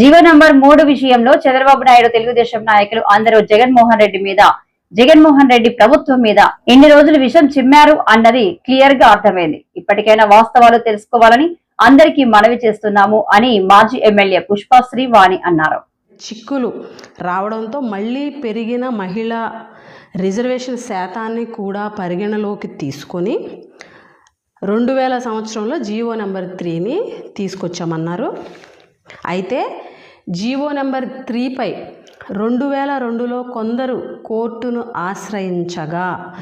GO number మూడు విషయంలో చంద్రబాబు నాయుడు తెలుగుదేశం నాయకులు అందరూ జగన్మోహన్ రెడ్డి మీద జగన్మోహన్ రెడ్డి ప్రభుత్వం మీద ఎన్ని రోజులు విషం చిమ్మారు అన్నది క్లియర్గా అర్థమైంది. ఇప్పటికైనా వాస్తవాలు తెలుసుకోవాలని అందరికీ మనవి చేస్తున్నాము అని మాజీ ఎమ్మెల్యే పుష్పశ్రీ వాణి అన్నారు. చిక్కులు రావడంతో మళ్ళీ పెరిగిన మహిళ రిజర్వేషన్ శాతాన్ని కూడా పరిగణలోకి తీసుకొని రెండు వేల సంవత్సరంలో జీవో నెంబర్ త్రీని తీసుకొచ్చామన్నారు. అయితే జీవో నెంబర్ త్రీపై రెండు వేల రెండులో కొందరు కోర్టును ఆశ్రయించగా.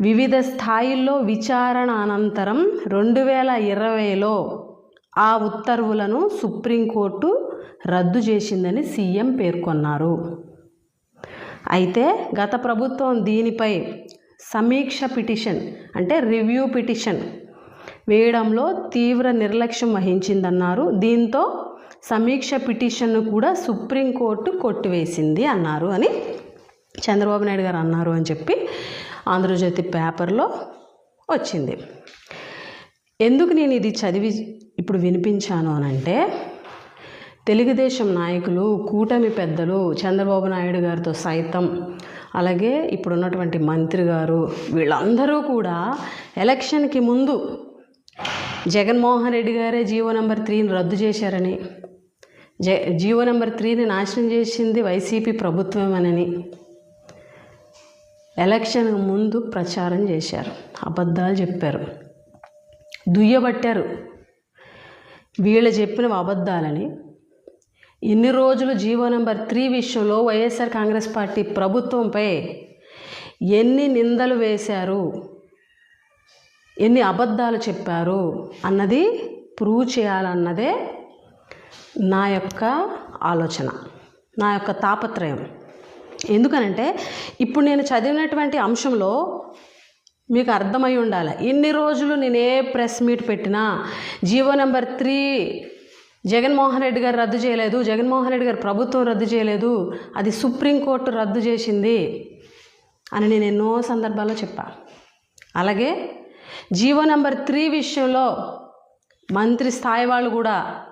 వివిధ స్థాయిల్లో విచారణ అనంతరం రెండు వేల ఇరవైలో ఆ ఉత్తర్వులను సుప్రీంకోర్టు రద్దు చేసిందని సీఎం పేర్కొన్నారు. అయితే గత ప్రభుత్వం దీనిపై సమీక్ష పిటిషన్ అంటే రివ్యూ పిటిషన్ వేయడంలో తీవ్ర నిర్లక్ష్యం వహించిందన్నారు. దీంతో సమీక్ష పిటిషన్ను కూడా సుప్రీంకోర్టు కొట్టివేసింది అన్నారు అని చంద్రబాబు నాయుడు గారు అన్నారు అని చెప్పి ఆంధ్రజ్యోతి పేపర్లో వచ్చింది. ఎందుకు నేను ఇది చదివి ఇప్పుడు వినిపించాను అనంటే తెలుగుదేశం నాయకులు కూటమి పెద్దలు చంద్రబాబు నాయుడు గారితో సైతం అలాగే ఇప్పుడున్నటువంటి మంత్రి గారు వీళ్ళందరూ కూడా ఎలక్షన్కి ముందు జగన్మోహన్ రెడ్డి గారే జీవో నెంబర్ త్రీని రద్దు చేశారని జ జీవో నెంబర్ త్రీని నాశనం చేసింది వైసీపీ ప్రభుత్వమేనని ఎలక్షన్ ముందు ప్రచారం చేశారు. అబద్ధాలు చెప్పారు. దుయ్యబట్టారు. వీళ్ళు చెప్పిన అబద్ధాలని ఎన్ని రోజులు జీవో నెంబర్ త్రీ విషయంలో వైఎస్ఆర్ కాంగ్రెస్ పార్టీ ప్రభుత్వంపై ఎన్ని నిందలు వేశారు? ఎన్ని అబద్ధాలు చెప్పారు? అన్నది ప్రూవ్ చేయాలన్నదే నా యొక్క ఆలోచన నా యొక్క తాపత్రయం. ఎందుకనంటే ఇప్పుడు నేను చదివినటువంటి అంశంలో మీకు అర్థమై ఉండాలి. ఇన్ని రోజులు నేను ఏ ప్రెస్ మీట్ పెట్టినా GO number three Jaganmohan Reddy garu రద్దు చేయలేదు జగన్మోహన్ రెడ్డి గారు ప్రభుత్వం రద్దు చేయలేదు అది సుప్రీంకోర్టు రద్దు చేసింది అని నేను ఎన్నో సందర్భాల్లో చెప్పా. అలాగే జీవో నెంబర్ త్రీ విషయంలో మంత్రి స్థాయి వాళ్ళు కూడా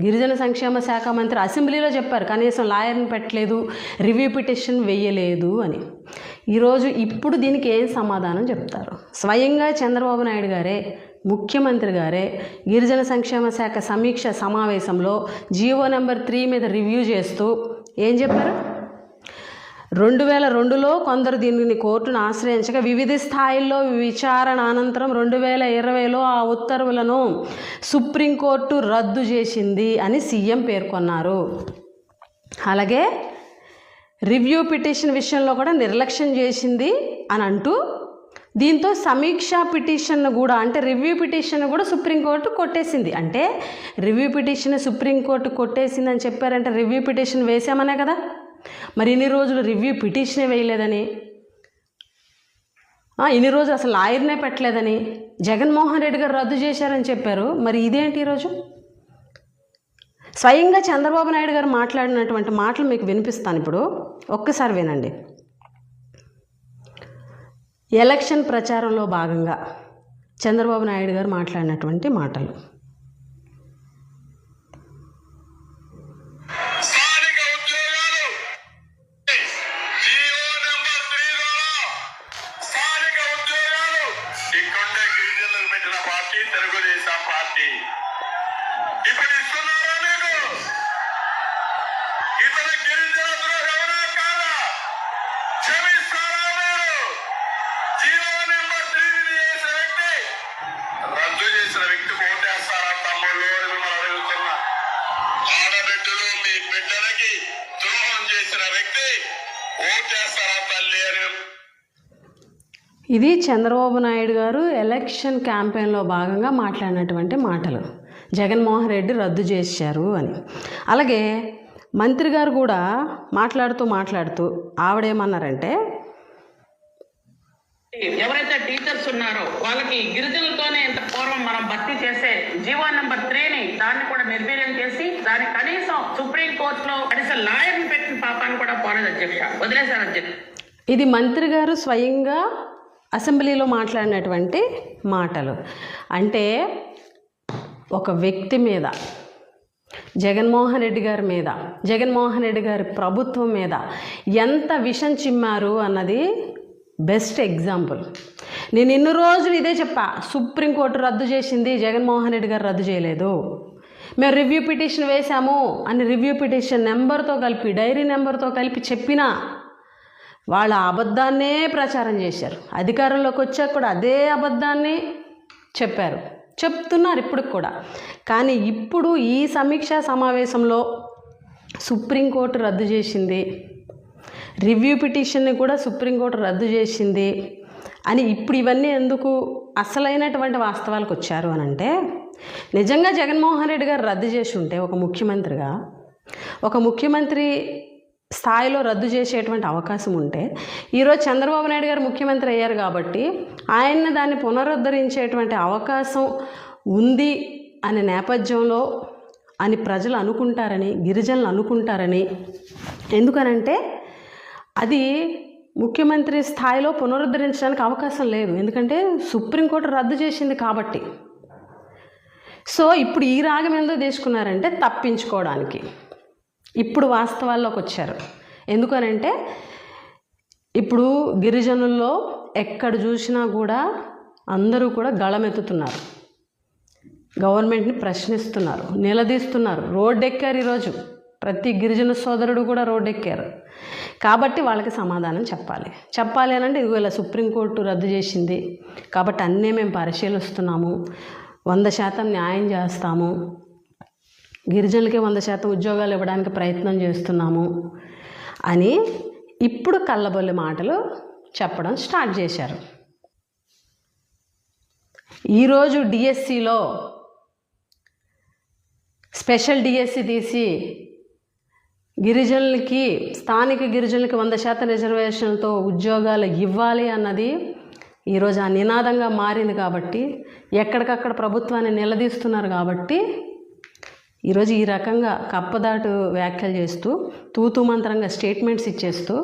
గిరిజన సంక్షేమ శాఖ మంత్రి అసెంబ్లీలో చెప్పారు కనీసం లాయర్ని పెట్టలేదు రివ్యూ పిటిషన్ వేయలేదు అని. ఈరోజు ఇప్పుడు దీనికి ఏం సమాధానం చెప్తారు? స్వయంగా చంద్రబాబు నాయుడు గారే ముఖ్యమంత్రి గారే గిరిజన సంక్షేమ శాఖ సమీక్ష సమావేశంలో జీవో నెంబర్ త్రీ మీద రివ్యూ చేస్తూ ఏం చెప్పారు? రెండు వేల రెండులో కొందరు దీనిని కోర్టును ఆశ్రయించగా వివిధ స్థాయిల్లో విచారణ అనంతరం రెండు వేల ఇరవైలో ఆ ఉత్తర్వులను సుప్రీంకోర్టు రద్దు చేసింది అని సీఎం పేర్కొన్నారు. అలాగే రివ్యూ పిటిషన్ విషయంలో కూడా నిర్లక్ష్యం చేసింది అని అంటూ దీంతో సమీక్ష పిటిషన్ కూడా అంటే రివ్యూ పిటిషన్ కూడా సుప్రీంకోర్టు కొట్టేసింది. అంటే రివ్యూ పిటిషన్ సుప్రీంకోర్టు కొట్టేసిందని చెప్పారంటే రివ్యూ పిటిషన్ వేసామనే కదా. మరి ఇన్ని రోజులు రివ్యూ పిటిషనే వేయలేదని? ఇన్ని రోజులు అసలు లాయర్నే పెట్టలేదని? జగన్మోహన్ రెడ్డి గారు రద్దు చేశారని చెప్పారు. మరి ఇదేంటి ఈరోజు స్వయంగా చంద్రబాబు నాయుడు గారు మాట్లాడినటువంటి మాటలు మీకు వినిపిస్తాను ఇప్పుడు. ఒక్కసారి వినండి. ఎలక్షన్ ప్రచారంలో భాగంగా చంద్రబాబు నాయుడు గారు మాట్లాడినటువంటి మాటలు. ఇది చంద్రబాబు నాయుడు గారు ఎలక్షన్ క్యాంపెయిన్లో భాగంగా మాట్లాడినటువంటి మాటలు. జగన్మోహన్ రెడ్డి రద్దు చేశారు అని. అలాగే మంత్రి గారు కూడా మాట్లాడుతూ మాట్లాడుతూ ఆవిడేమన్నారంటే ఎవరైతే టీచర్స్ ఉన్నారో వాళ్ళకి గిరిజనులతోనే ఇంత పూర్వం మనం భర్తీ చేసే జీవో నెంబర్ త్రీని దాన్ని కూడా నిర్వీర్యం చేసి దాని కనీసం సుప్రీం కోర్టులో కనీసం లాయర్ని పెట్టిన పాపాన్ని కూడా పోలేదు అధ్యక్ష. వదిలేశారు అధ్యక్ష. ఇది మంత్రి గారు స్వయంగా అసెంబ్లీలో మాట్లాడినటువంటి మాటలు. అంటే ఒక వ్యక్తి మీద జగన్మోహన్ రెడ్డి గారి మీద జగన్మోహన్ రెడ్డి గారి ప్రభుత్వం మీద ఎంత విషం చిమ్మారు అన్నది బెస్ట్ ఎగ్జాంపుల్. నేను ఇన్ని రోజులు ఇదే చెప్పా సుప్రీంకోర్టు రద్దు చేసింది జగన్మోహన్ రెడ్డి గారు రద్దు చేయలేదు. మేము రివ్యూ పిటిషన్ వేశాము అని రివ్యూ పిటిషన్ నెంబర్తో కలిపి డైరీ నెంబర్తో కలిపి చెప్పినా వాళ్ళ అబద్ధాన్నే ప్రచారం చేశారు. అధికారంలోకి వచ్చాక కూడా అదే అబద్ధాన్ని చెప్పారు. చెప్తున్నారు ఇప్పుడు కూడా. కానీ ఇప్పుడు ఈ సమీక్షా సమావేశంలో సుప్రీంకోర్టు రద్దు చేసింది రివ్యూ పిటిషన్ని కూడా సుప్రీంకోర్టు రద్దు చేసింది అని ఇప్పుడు ఇవన్నీ ఎందుకు అసలైనటువంటి వాస్తవాలకు వచ్చారు అని అంటే నిజంగా జగన్మోహన్ రెడ్డి గారు రద్దు చేసి ఉంటే ఒక ముఖ్యమంత్రిగా ఒక ముఖ్యమంత్రి స్థాయిలో రద్దు చేసేటువంటి అవకాశం ఉంటే ఈరోజు చంద్రబాబు నాయుడు గారు ముఖ్యమంత్రి అయ్యారు కాబట్టి ఆయన్ని దాన్ని పునరుద్ధరించేటువంటి అవకాశం ఉంది అనే నేపథ్యంలో అని ప్రజలు అనుకుంటారని గిరిజనులు అనుకుంటారని. ఎందుకనంటే అది ముఖ్యమంత్రి స్థాయిలో పునరుద్ధరించడానికి అవకాశం లేదు. ఎందుకంటే సుప్రీంకోర్టు రద్దు చేసింది కాబట్టి. సో ఇప్పుడు ఈ రాగం ఎందుకు తీసుకున్నారంటే తప్పించుకోవడానికి. ఇప్పుడు వాస్తవాల్లోకి వచ్చారు. ఎందుకనంటే ఇప్పుడు గిరిజనుల్లో ఎక్కడ చూసినా కూడా అందరూ కూడా గళమెత్తుతున్నారు. గవర్నమెంట్ని ప్రశ్నిస్తున్నారు. నిలదీస్తున్నారు. రోడ్డు ఎక్కారు ఈరోజు. ప్రతి గిరిజన సోదరుడు కూడా రోడ్డెక్కారు. కాబట్టి వాళ్ళకి సమాధానం చెప్పాలి. చెప్పాలి అని అంటే ఇదిగో ఇలా సుప్రీంకోర్టు రద్దు చేసింది. కాబట్టి అన్నీ మేము పరిశీలిస్తున్నాము. వంద శాతం న్యాయం చేస్తాము. గిరిజనులకి వంద శాతం ఉద్యోగాలు ఇవ్వడానికి ప్రయత్నం చేస్తున్నాము అని ఇప్పుడు కళ్ళబొల్లి మాటలు చెప్పడం స్టార్ట్ చేశారు. ఈరోజు డిఎస్సిలో స్పెషల్ డిఎస్సి తీసి గిరిజనులకి స్థానిక గిరిజనులకి వంద శాతం రిజర్వేషన్లతో ఉద్యోగాలు ఇవ్వాలి అన్నది ఈరోజు ఆ నినాదంగా మారింది కాబట్టి ఎక్కడికక్కడ ప్రభుత్వాన్ని నిలదీస్తున్నారు కాబట్టి ఈరోజు ఈ రకంగా కప్పదాటు వ్యాఖ్యలు చేస్తూ తూతు మంత్రంగా స్టేట్మెంట్స్ ఇచ్చేస్తూ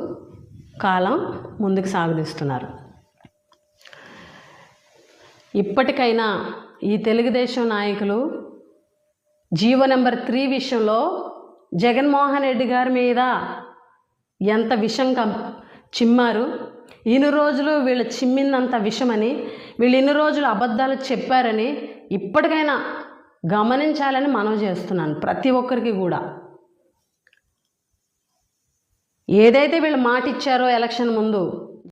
కాలం ముందుకు సాగదీస్తున్నారు ఇప్పటికైనా ఈ తెలుగుదేశం నాయకులు జీవో నెంబర్ త్రీ విషయంలో జగన్మోహన్ రెడ్డి గారి మీద ఎంత విషం కం చిమ్మారు. ఇన్ని రోజులు వీళ్ళు చిమ్మిందంత విషమని వీళ్ళు ఇన్ని రోజులు అబద్ధాలు చెప్పారని ఇప్పటికైనా గమనించాలని మనవి చేస్తున్నాను ప్రతి ఒక్కరికి కూడా. ఏదైతే వీళ్ళు మాట ఇచ్చారో ఎలక్షన్ ముందు